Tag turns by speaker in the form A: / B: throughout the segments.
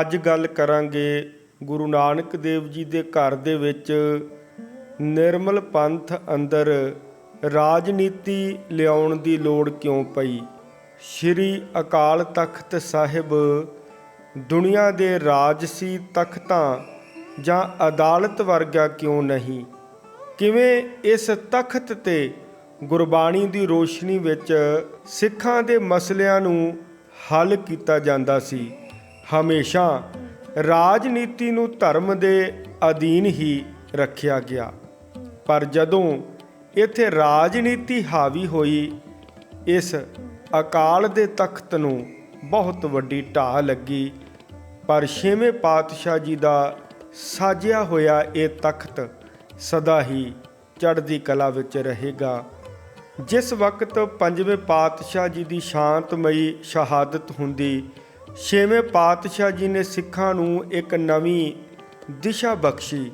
A: ਅੱਜ ਗੱਲ ਕਰਾਂਗੇ ਗੁਰੂ ਨਾਨਕ ਦੇਵ ਜੀ ਦੇ ਘਰ ਦੇ ਵਿੱਚ ਨਿਰਮਲ ਪੰਥ ਅੰਦਰ ਰਾਜਨੀਤੀ ਲਿਆਉਣ ਦੀ ਲੋੜ ਕਿਉਂ ਪਈ? ਸ਼੍ਰੀ ਅਕਾਲ ਤਖਤ ਸਾਹਿਬ ਦੁਨੀਆ ਦੇ ਰਾਜਸੀ ਤਖਤਾਂ ਜਾਂ ਅਦਾਲਤ ਵਰਗਾ ਕਿਉਂ ਨਹੀਂ? ਕਿਵੇਂ ਇਸ ਤਖਤ ਤੇ ਗੁਰਬਾਣੀ ਦੀ ਰੋਸ਼ਨੀ ਵਿੱਚ ਸਿੱਖਾਂ ਦੇ ਮਸਲਿਆਂ ਨੂੰ ਹੱਲ ਕੀਤਾ ਜਾਂਦਾ ਸੀ? ਹਮੇਸ਼ਾ ਰਾਜਨੀਤੀ ਨੂੰ ਧਰਮ ਦੇ ਅਧੀਨ ਹੀ ਰੱਖਿਆ ਗਿਆ। ਪਰ ਜਦੋਂ ਇੱਥੇ ਰਾਜਨੀਤੀ ਹਾਵੀ ਹੋਈ, ਇਸ ਅਕਾਲ ਦੇ ਤਖਤ ਨੂੰ ਬਹੁਤ ਵੱਡੀ ਢਾਹ ਲੱਗੀ। ਪਰ ਛੇਵੇਂ ਪਾਤਸ਼ਾਹ ਜੀ ਦਾ ਸਾਜਿਆ ਹੋਇਆ ਇਹ ਤਖਤ ਸਦਾ ਹੀ ਚੜ੍ਹਦੀ ਕਲਾ ਵਿੱਚ ਰਹੇਗਾ। ਜਿਸ ਵਕਤ ਪੰਜਵੇਂ ਪਾਤਸ਼ਾਹ ਜੀ ਦੀ ਸ਼ਾਂਤਮਈ ਸ਼ਹਾਦਤ ਹੁੰਦੀ ਛੇਵੇਂ ਪਾਤਸ਼ਾਹ ਜੀ ਨੇ ਸਿੱਖਾਂ ਨੂੰ ਇੱਕ ਨਵੀਂ ਦਿਸ਼ਾ ਬਖਸ਼ੀ।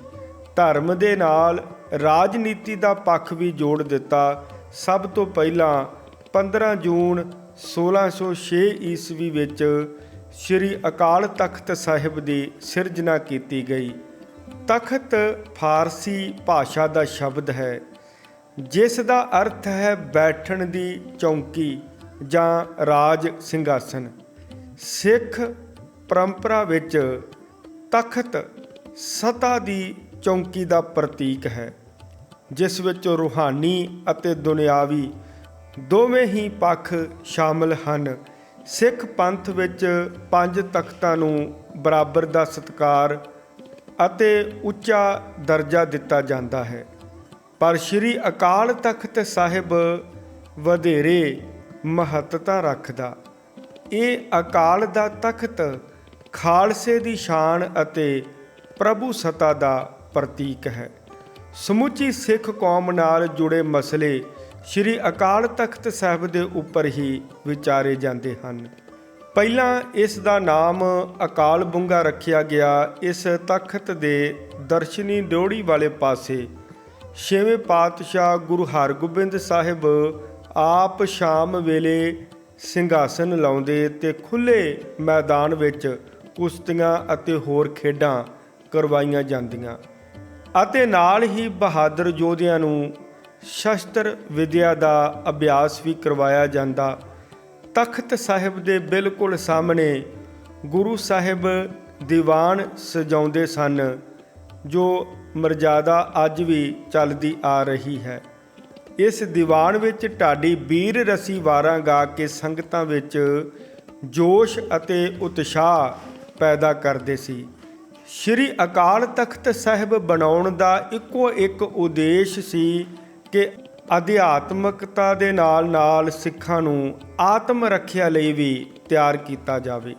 A: ਧਰਮ ਦੇ ਨਾਲ ਰਾਜਨੀਤੀ ਦਾ ਪੱਖ ਵੀ ਜੋੜ ਦਿੱਤਾ। ਸਭ ਤੋਂ ਪਹਿਲਾਂ 15 ਜੂਨ 1606 ਈਸਵੀ ਵਿੱਚ ਸ੍ਰੀ ਅਕਾਲ ਤਖਤ ਸਾਹਿਬ ਦੀ ਸਿਰਜਣਾ ਕੀਤੀ ਗਈ। ਤਖਤ ਫਾਰਸੀ ਭਾਸ਼ਾ ਦਾ ਸ਼ਬਦ ਹੈ, ਜਿਸ ਦਾ ਅਰਥ ਹੈ ਬੈਠਣ ਦੀ ਚੌਂਕੀ ਜਾਂ ਰਾਜ ਸਿੰਘਾਸਨ। ਸਿੱਖ ਪਰੰਪਰਾ ਵਿੱਚ ਤਖਤ ਸਤਾ ਦੀ ਚੌਂਕੀ ਦਾ ਪ੍ਰਤੀਕ ਹੈ, ਜਿਸ ਵਿੱਚ ਰੂਹਾਨੀ ਅਤੇ ਦੁਨਿਆਵੀ ਦੋਵੇਂ ਹੀ ਪੱਖ ਸ਼ਾਮਲ ਹਨ। ਸਿੱਖ ਪੰਥ ਵਿੱਚ ਪੰਜ ਤਖਤਾਂ ਨੂੰ ਬਰਾਬਰ ਦਾ ਸਤਕਾਰ ਅਤੇ ਉੱਚਾ ਦਰਜਾ ਦਿੱਤਾ ਜਾਂਦਾ ਹੈ। ਪਰ ਸ੍ਰੀ ਅਕਾਲ ਤਖਤ ਸਾਹਿਬ ਵਧੇਰੇ ਮਹੱਤਤਾ ਰੱਖਦਾ ਇਹ ਅਕਾਲ ਦਾ ਤਖਤ, ਖਾਲਸੇ ਦੀ ਸ਼ਾਨ ਅਤੇ ਪ੍ਰਭੂ ਸਤਾ ਦਾ ਪ੍ਰਤੀਕ ਹੈ। ਸਮੁੱਚੀ ਸਿੱਖ ਕੌਮ ਨਾਲ ਜੁੜੇ ਮਸਲੇ ਸ੍ਰੀ ਅਕਾਲ ਤਖਤ ਸਾਹਿਬ ਦੇ ਉੱਪਰ ਹੀ ਵਿਚਾਰੇ ਜਾਂਦੇ ਹਨ। ਪਹਿਲਾਂ ਇਸ ਦਾ ਨਾਮ ਅਕਾਲ ਬੁੰਗਾ ਰੱਖਿਆ ਗਿਆ ਇਸ ਤਖਤ ਦੇ ਦਰਸ਼ਨੀ ਡਿਉੜੀ ਵਾਲੇ ਪਾਸੇ। ਛੇਵੇਂ ਪਾਤਸ਼ਾਹ ਗੁਰੂ ਹਰਗੋਬਿੰਦ ਸਾਹਿਬ ਆਪ ਸ਼ਾਮ ਵੇਲੇ ਸਿੰਘਾਸਨ ਲਾਉਂਦੇ ਤੇ ਖੁੱਲੇ ਮੈਦਾਨ ਵਿੱਚ ਕੁਸ਼ਤੀਆਂ ਅਤੇ ਹੋਰ ਖੇਡਾਂ ਕਰਵਾਈਆਂ ਜਾਂਦੀਆਂ ਅਤੇ ਨਾਲ ਹੀ ਬਹਾਦਰ ਯੋਧਿਆਂ ਨੂੰ ਸ਼ਸਤਰ ਵਿਦਿਆ ਦਾ ਅਭਿਆਸ ਵੀ ਕਰਵਾਇਆ ਜਾਂਦਾ। ਤਖਤ ਸਾਹਿਬ ਦੇ ਬਿਲਕੁਲ ਸਾਹਮਣੇ ਗੁਰੂ ਸਾਹਿਬ ਦੀਵਾਨ ਸਜਾਉਂਦੇ ਸਨ, ਜੋ ਮਰਜ਼ਾਦਾ ਅੱਜ ਵੀ ਚੱਲਦੀ ਆ ਰਹੀ ਹੈ। ਇਸ ਦੀਵਾਨ ਵਿੱਚ ਢਾਡੀ ਵੀਰ ਰਸੀ ਵਾਰਾਂ ਗਾ ਕੇ ਸੰਗਤਾਂ ਵਿੱਚ ਜੋਸ਼ ਅਤੇ ਉਤਸ਼ਾਹ ਪੈਦਾ ਕਰਦੇ ਸੀ। ਸ਼੍ਰੀ ਅਕਾਲ ਤਖਤ ਸਾਹਿਬ ਬਣਾਉਣ ਦਾ ਇੱਕੋ ਇੱਕ ਉਦੇਸ਼ ਸੀ ਕਿ ਅਧਿਆਤਮਕਤਾ ਦੇ ਨਾਲ-ਨਾਲ ਸਿੱਖਾਂ ਨੂੰ ਆਤਮ ਰੱਖਿਆ ਲਈ ਵੀ ਤਿਆਰ ਕੀਤਾ ਜਾਵੇ।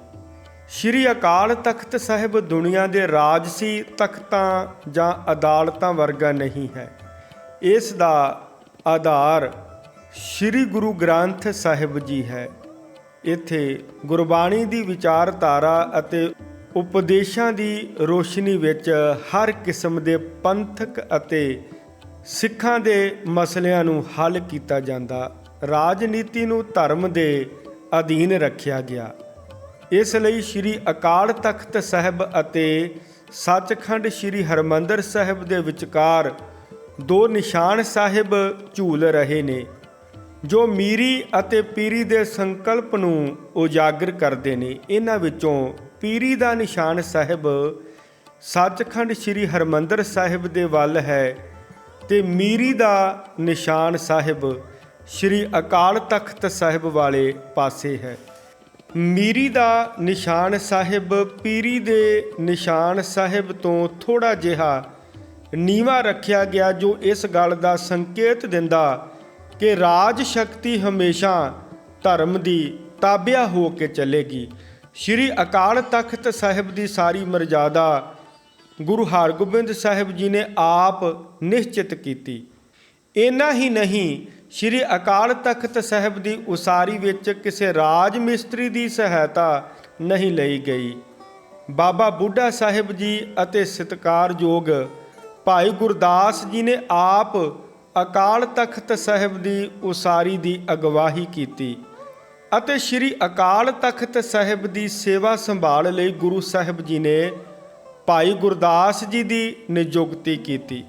A: ਸ਼੍ਰੀ ਅਕਾਲ ਤਖਤ ਸਾਹਿਬ ਦੁਨੀਆ ਦੇ ਰਾਜਸੀ ਤਖਤਾਂ ਜਾਂ ਅਦਾਲਤਾਂ ਵਰਗਾ ਨਹੀਂ ਹੈ। ਇਸ ਦਾ ਆਧਾਰ ਸ਼੍ਰੀ ਗੁਰੂ ਗ੍ਰੰਥ ਸਾਹਿਬ ਜੀ ਹੈ। ਇੱਥੇ ਗੁਰਬਾਣੀ ਦੀ ਵਿਚਾਰਧਾਰਾ ਅਤੇ ਉਪਦੇਸ਼ਾਂ ਦੀ ਰੋਸ਼ਨੀ ਵਿੱਚ ਹਰ ਕਿਸਮ ਦੇ ਪੰਥਕ ਅਤੇ ਸਿੱਖਾਂ ਦੇ ਮਸਲਿਆਂ ਨੂੰ ਹੱਲ ਕੀਤਾ ਜਾਂਦਾ। ਰਾਜਨੀਤੀ ਨੂੰ ਧਰਮ ਦੇ ਅਧੀਨ ਰੱਖਿਆ ਗਿਆ। ਇਸ ਲਈ ਸ੍ਰੀ ਅਕਾਲ ਤਖਤ ਸਾਹਿਬ ਅਤੇ ਸੱਚਖੰਡ ਸ੍ਰੀ ਹਰਮੰਦਰ ਸਾਹਿਬ ਦੇ ਵਿਚਕਾਰ ਦੋ ਨਿਸ਼ਾਨ ਸਾਹਿਬ ਝੂਲ ਰਹੇ ਨੇ, ਜੋ ਮੀਰੀ ਅਤੇ ਪੀਰੀ ਦੇ ਸੰਕਲਪ ਨੂੰ ਉਜਾਗਰ ਕਰਦੇ ਨੇ। ਇਹਨਾਂ ਵਿੱਚੋਂ ਪੀਰੀ ਦਾ ਨਿਸ਼ਾਨ ਸਾਹਿਬ ਸੱਚਖੰਡ ਸ੍ਰੀ ਹਰਮੰਦਰ ਸਾਹਿਬ ਦੇ ਵੱਲ ਹੈ ਤੇ ਮੀਰੀ ਦਾ ਨਿਸ਼ਾਨ ਸਾਹਿਬ ਸ੍ਰੀ ਅਕਾਲ ਤਖਤ ਸਾਹਿਬ ਵਾਲੇ ਪਾਸੇ ਹੈ। ਮੀਰੀ ਦਾ ਨਿਸ਼ਾਨ ਸਾਹਿਬ ਪੀਰੀ ਦੇ ਨਿਸ਼ਾਨ ਸਾਹਿਬ ਤੋਂ ਥੋੜਾ ਜਿਹਾ ਨੀਵਾ ਰੱਖਿਆ ਗਿਆ ਜੋ ਇਸ ਗੱਲ ਦਾ ਸੰਕੇਤ ਦਿੰਦਾ ਕਿ ਰਾਜ ਸ਼ਕਤੀ ਹਮੇਸ਼ਾ ਧਰਮ ਦੀ ਤਾਬਿਆ ਹੋ ਕੇ ਚੱਲੇਗੀ। ਸ਼੍ਰੀ ਅਕਾਲ ਤਖਤ ਸਾਹਿਬ ਦੀ ਸਾਰੀ ਮਰਜ਼ਾਦਾ ਗੁਰੂ ਹਰਗੋਬਿੰਦ ਸਾਹਿਬ ਜੀ ਨੇ ਆਪ ਨਿਸ਼ਚਿਤ ਕੀਤੀ। ਇਨਾ ਹੀ ਨਹੀਂ, ਸ਼੍ਰੀ ਅਕਾਲ ਤਖਤ ਸਾਹਿਬ ਦੀ ਉਸਾਰੀ ਵਿੱਚ ਕਿਸੇ ਰਾਜ ਮਿਸਤਰੀ ਦੀ ਸਹਾਇਤਾ ਨਹੀਂ ਲਈ ਗਈ। ਬਾਬਾ ਬੁੱਢਾ ਸਾਹਿਬ ਜੀ ਅਤੇ ਸਤਿਕਾਰਯੋਗ ਭਾਈ ਗੁਰਦਾਸ ਜੀ ਨੇ ਆਪ ਅਕਾਲ ਤਖਤ ਸਾਹਿਬ ਦੀ ਉਸਾਰੀ ਦੀ ਅਗਵਾਹੀ ਕੀਤੀ ਅਤੇ ਸ੍ਰੀ ਅਕਾਲ ਤਖਤ ਸਾਹਿਬ ਦੀ ਸੇਵਾ ਸੰਭਾਲ ਲਈ ਗੁਰੂ ਸਾਹਿਬ ਜੀ ਨੇ ਭਾਈ ਗੁਰਦਾਸ ਜੀ ਦੀ ਨਿਯੁਕਤੀ ਕੀਤੀ।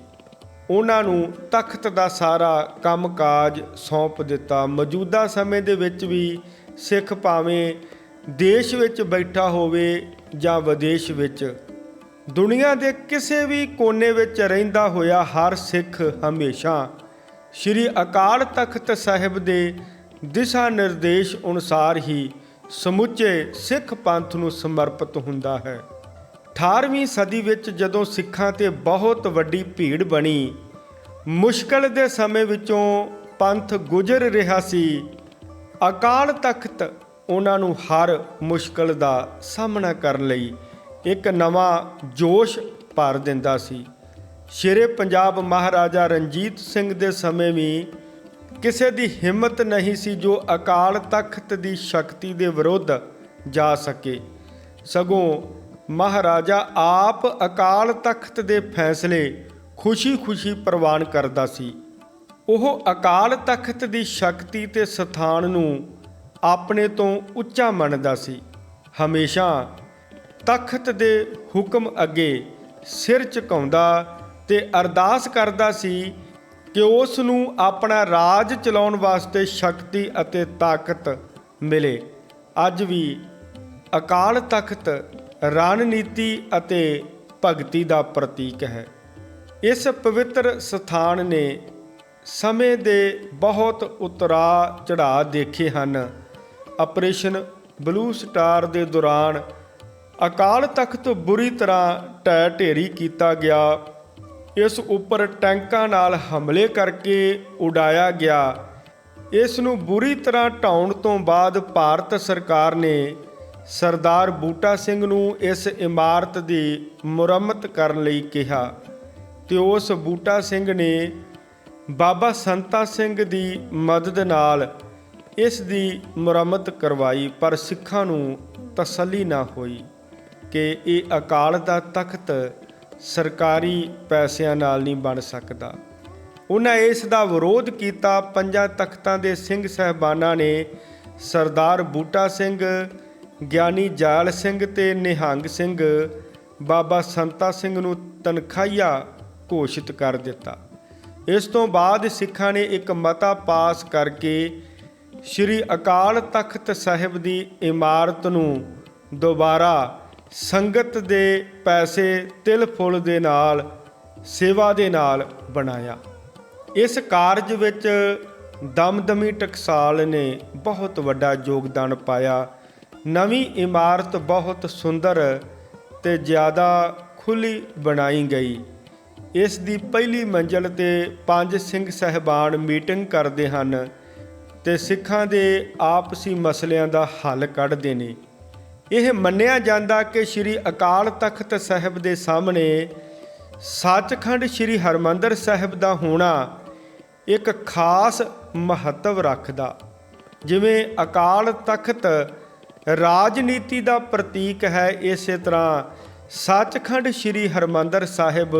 A: ਉਹਨਾਂ ਨੂੰ ਤਖਤ ਦਾ ਸਾਰਾ ਕੰਮਕਾਜ ਸੌਂਪ ਦਿੱਤਾ। ਮੌਜੂਦਾ ਸਮੇਂ ਦੇ ਵਿੱਚ ਵੀ ਸਿੱਖ ਭਾਵੇਂ ਦੇਸ਼ ਵਿੱਚ ਬੈਠਾ ਹੋਵੇ ਜਾਂ ਵਿਦੇਸ਼ ਵਿੱਚ ਦੁਨੀਆ ਦੇ ਕਿਸੇ ਵੀ ਕੋਨੇ ਵਿੱਚ ਰਹਿੰਦਾ ਹੋਇਆ ਹਰ ਸਿੱਖ ਹਮੇਸ਼ਾ ਸ੍ਰੀ ਅਕਾਲ ਤਖਤ ਸਾਹਿਬ ਦੇ ਦਿਸ਼ਾ ਨਿਰਦੇਸ਼ ਅਨੁਸਾਰ ਹੀ ਸਮੁੱਚੇ ਸਿੱਖ ਪੰਥ ਨੂੰ ਸਮਰਪਿਤ ਹੁੰਦਾ ਹੈ। 18ਵੀਂ ਸਦੀ ਵਿੱਚ ਜਦੋਂ ਸਿੱਖਾਂ ਤੇ ਬਹੁਤ ਵੱਡੀ ਭੀੜ ਬਣੀ, ਮੁਸ਼ਕਲ ਦੇ ਸਮੇਂ ਵਿੱਚੋਂ ਪੰਥ ਗੁਜ਼ਰ ਰਿਹਾ ਸੀ। ਅਕਾਲ ਤਖਤ ਉਹਨਾਂ ਨੂੰ ਹਰ ਮੁਸ਼ਕਲ ਦਾ ਸਾਹਮਣਾ ਕਰਨ ਲਈ ਇੱਕ ਨਵਾਂ ਜੋਸ਼ ਭਰ ਦਿੰਦਾ ਸੀ। ਸ਼ੇਰੇ ਪੰਜਾਬ ਮਹਾਰਾਜਾ ਰਣਜੀਤ ਸਿੰਘ ਦੇ ਸਮੇਂ ਵੀ ਕਿਸੇ ਦੀ ਹਿੰਮਤ ਨਹੀਂ ਸੀ ਜੋ ਅਕਾਲ ਤਖਤ ਦੀ ਸ਼ਕਤੀ ਦੇ ਵਿਰੁੱਧ ਜਾ ਸਕੇ। ਸਗੋਂ ਮਹਾਰਾਜਾ ਆਪ ਅਕਾਲ ਤਖਤ ਦੇ ਫੈਸਲੇ ਖੁਸ਼ੀ-ਖੁਸ਼ੀ ਪ੍ਰਵਾਨ ਕਰਦਾ ਸੀ। ਉਹ ਅਕਾਲ ਤਖਤ ਦੀ ਸ਼ਕਤੀ ਤੇ ਸਥਾਨ ਨੂੰ ਆਪਣੇ ਤੋਂ ਉੱਚਾ ਮੰਨਦਾ ਸੀ। ਹਮੇਸ਼ਾ ਤਖਤ ਦੇ ਹੁਕਮ ਅੱਗੇ ਸਿਰ ਝੁਕਾਉਂਦਾ ਤੇ ਅਰਦਾਸ ਕਰਦਾ ਸੀ ਕਿ ਉਸ ਨੂੰ ਆਪਣਾ ਰਾਜ ਚਲਾਉਣ ਵਾਸਤੇ ਸ਼ਕਤੀ ਅਤੇ ਤਾਕਤ ਮਿਲੇ। ਅੱਜ ਵੀ ਅਕਾਲ ਤਖਤ ਰਣਨੀਤੀ ਅਤੇ ਭਗਤੀ ਦਾ ਪ੍ਰਤੀਕ ਹੈ। ਇਸ ਪਵਿੱਤਰ ਸਥਾਨ ਨੇ ਸਮੇਂ ਦੇ ਬਹੁਤ ਉਤਰਾ ਚੜਾ ਦੇਖੇ ਹਨ। ਆਪਰੇਸ਼ਨ ਬਲੂ ਸਟਾਰ ਦੇ ਦੌਰਾਨ ਅਕਾਲ ਤਖਤ ਬੁਰੀ ਤਰ੍ਹਾਂ ਢਹਿ ਢੇਰੀ ਕੀਤਾ ਗਿਆ। ਇਸ ਉੱਪਰ ਟੈਂਕਾਂ ਨਾਲ ਹਮਲੇ ਕਰਕੇ ਉਡਾਇਆ ਗਿਆ। ਇਸ ਨੂੰ ਬੁਰੀ ਤਰ੍ਹਾਂ ਢਾਉਣ ਤੋਂ ਬਾਅਦ ਭਾਰਤ ਸਰਕਾਰ ਨੇ ਸਰਦਾਰ ਬੂਟਾ ਸਿੰਘ ਨੂੰ ਇਸ ਇਮਾਰਤ ਦੀ ਮੁਰੰਮਤ ਕਰਨ ਲਈ ਕਿਹਾ ਤੇ ਉਸ ਬੂਟਾ ਸਿੰਘ ਨੇ ਬਾਬਾ ਸੰਤਾ ਸਿੰਘ ਦੀ ਮਦਦ ਨਾਲ ਇਸ ਦੀ ਮੁਰੰਮਤ ਕਰਵਾਈ, ਪਰ ਸਿੱਖਾਂ ਨੂੰ ਤਸੱਲੀ ਨਾ ਹੋਈ। ਕਿ ਇਹ ਅਕਾਲ ਦਾ ਤਖਤ ਸਰਕਾਰੀ ਪੈਸਿਆਂ ਨਾਲ ਨਹੀਂ ਬਣ ਸਕਦਾ। ਉਹਨਾਂ ਇਸ ਦਾ ਵਿਰੋਧ ਕੀਤਾ। ਪੰਜਾਂ ਤਖਤਾਂ ਦੇ ਸਿੰਘ ਸਹਿਬਾਨਾਂ ਨੇ ਸਰਦਾਰ ਬੂਟਾ ਸਿੰਘ, ਗਿਆਨੀ ਜਾਲ ਸਿੰਘ ਤੇ ਨਿਹੰਗ ਸਿੰਘ, ਬਾਬਾ ਸੰਤਾ ਸਿੰਘ ਨੂੰ ਤਨਖਾਹੀਆ ਘੋਸ਼ਿਤ ਕਰ ਦਿੱਤਾ। ਇਸ ਤੋਂ ਬਾਅਦ ਸਿੱਖਾਂ ਨੇ ਇੱਕ ਮਤਾ ਪਾਸ ਕਰਕੇ ਸ੍ਰੀ ਅਕਾਲ ਤਖਤ ਸਾਹਿਬ ਦੀ ਇਮਾਰਤ ਨੂੰ ਦੁਬਾਰਾ ਸੰਗਤ ਦੇ ਪੈਸੇ ਤਿਲ ਫੁੱਲ ਦੇ ਨਾਲ, ਸੇਵਾ ਦੇ ਨਾਲ ਬਣਾਇਆ। ਇਸ ਕਾਰਜ ਵਿੱਚ ਦਮਦਮੀ ਟਕਸਾਲ ਨੇ ਬਹੁਤ ਵੱਡਾ ਯੋਗਦਾਨ ਪਾਇਆ। ਨਵੀਂ ਇਮਾਰਤ ਬਹੁਤ ਸੁੰਦਰ ਤੇ ਜ਼ਿਆਦਾ ਖੁੱਲੀ ਬਣਾਈ ਗਈ। ਇਸ ਦੀ ਪਹਿਲੀ ਮੰਜ਼ਲ ਤੇ ਪੰਜ ਸਿੰਘ ਸਹਿਬਾਨ ਮੀਟਿੰਗ ਕਰਦੇ ਹਨ ਤੇ ਸਿੱਖਾਂ ਦੇ ਆਪਸੀ ਮਸਲਿਆਂ ਦਾ ਹੱਲ ਕੱਢਦੇ ਨੇ। ਇਹ ਮੰਨਿਆ ਜਾਂਦਾ ਕਿ ਸ੍ਰੀ ਅਕਾਲ ਤਖਤ ਸਾਹਿਬ ਦੇ ਸਾਹਮਣੇ ਸੱਚਖੰਡ ਸ੍ਰੀ ਹਰਮੰਦਰ ਸਾਹਿਬ ਦਾ ਹੋਣਾ ਇੱਕ ਖਾਸ ਮਹੱਤਵ ਰੱਖਦਾ। ਜਿਵੇਂ ਅਕਾਲ ਤਖਤ ਰਾਜਨੀਤੀ ਦਾ ਪ੍ਰਤੀਕ ਹੈ, ਇਸੇ ਤਰ੍ਹਾਂ ਸੱਚਖੰਡ ਸ੍ਰੀ ਹਰਮੰਦਰ ਸਾਹਿਬ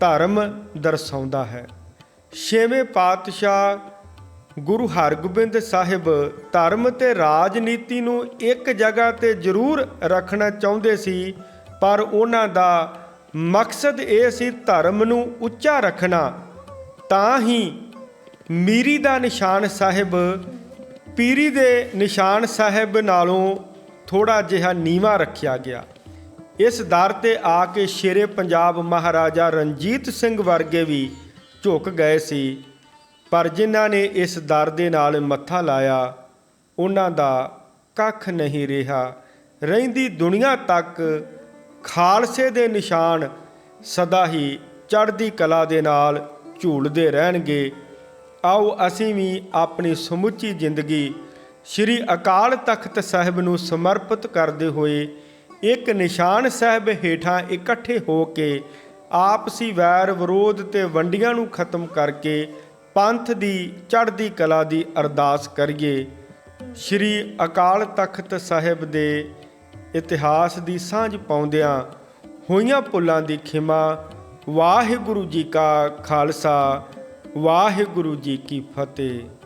A: ਧਰਮ ਦਰਸਾਉਂਦਾ ਹੈ। ਛੇਵੇਂ ਪਾਤਸ਼ਾਹ ਗੁਰੂ ਹਰਗੋਬਿੰਦ ਸਾਹਿਬ ਧਰਮ ਤੇ ਰਾਜਨੀਤੀ ਨੂੰ ਇੱਕ ਜਗ੍ਹਾ ਤੇ ਜ਼ਰੂਰ ਰੱਖਣਾ ਚਾਹੁੰਦੇ ਸੀ, ਪਰ ਉਹਨਾਂ ਦਾ ਮਕਸਦ ਇਹ ਸੀ ਧਰਮ ਨੂੰ ਉੱਚਾ ਰੱਖਣਾ। ਤਾਂ ਹੀ ਮੀਰੀ ਦਾ ਨਿਸ਼ਾਨ ਸਾਹਿਬ, ਪੀਰੀ ਦੇ ਨਿਸ਼ਾਨ ਸਾਹਿਬ ਨਾਲੋਂ ਥੋੜਾ ਜਿਹਾ ਨੀਵਾ ਰੱਖਿਆ ਗਿਆ। ਇਸ ਦਰ ਤੇ ਆ ਕੇ ਸ਼ੇਰੇ ਪੰਜਾਬ ਮਹਾਰਾਜਾ ਰਣਜੀਤ ਸਿੰਘ ਵਰਗੇ ਵੀ ਝੁਕ ਗਏ ਸੀ। ਪਰ ਜਿਨ੍ਹਾਂ ਨੇ ਇਸ ਦਰ ਦੇ ਨਾਲ ਮੱਥਾ ਲਾਇਆ, ਉਹਨਾਂ ਦਾ ਕੱਖ ਨਹੀਂ ਰਿਹਾ। ਰਹਿੰਦੀ ਦੁਨੀਆ ਤੱਕ ਖਾਲਸੇ ਦੇ ਨਿਸ਼ਾਨ ਸਦਾ ਹੀ ਚੜ੍ਹਦੀ ਕਲਾ ਦੇ ਨਾਲ ਝੂਲਦੇ ਰਹਿਣਗੇ। ਆਓ ਅਸੀਂ ਵੀ ਆਪਣੀ ਸਮੁੱਚੀ ਜ਼ਿੰਦਗੀ ਸ੍ਰੀ ਅਕਾਲ ਤਖਤ ਸਾਹਿਬ ਨੂੰ ਸਮਰਪਿਤ ਕਰਦੇ ਹੋਏ ਇੱਕ ਨਿਸ਼ਾਨ ਸਾਹਿਬ ਹੇਠਾਂ ਇਕੱਠੇ ਹੋ ਕੇ ਆਪਸੀ ਵੈਰ ਵਿਰੋਧ ਤੇ ਵੰਡੀਆਂ ਨੂੰ ਖਤਮ ਕਰਕੇ ਪੰਥ ਦੀ, ਚੜ੍ਹਦੀ ਕਲਾ ਦੀ ਅਰਦਾਸ ਕਰੀਏ। ਸ੍ਰੀ ਅਕਾਲ ਤਖਤ ਸਾਹਿਬ ਦੇ ਇਤਿਹਾਸ ਦੀ ਸਾਂਝ ਪਾਉਂਦਿਆਂ ਹੋਈਆਂ ਭੁੱਲਾਂ ਦੀ ਖਿਮਾ, ਵਾਹਿਗੁਰੂ ਜੀ ਕਾ ਖਾਲਸਾ, ਵਾਹਿਗੁਰੂ ਜੀ ਕੀ ਫਤਿਹ।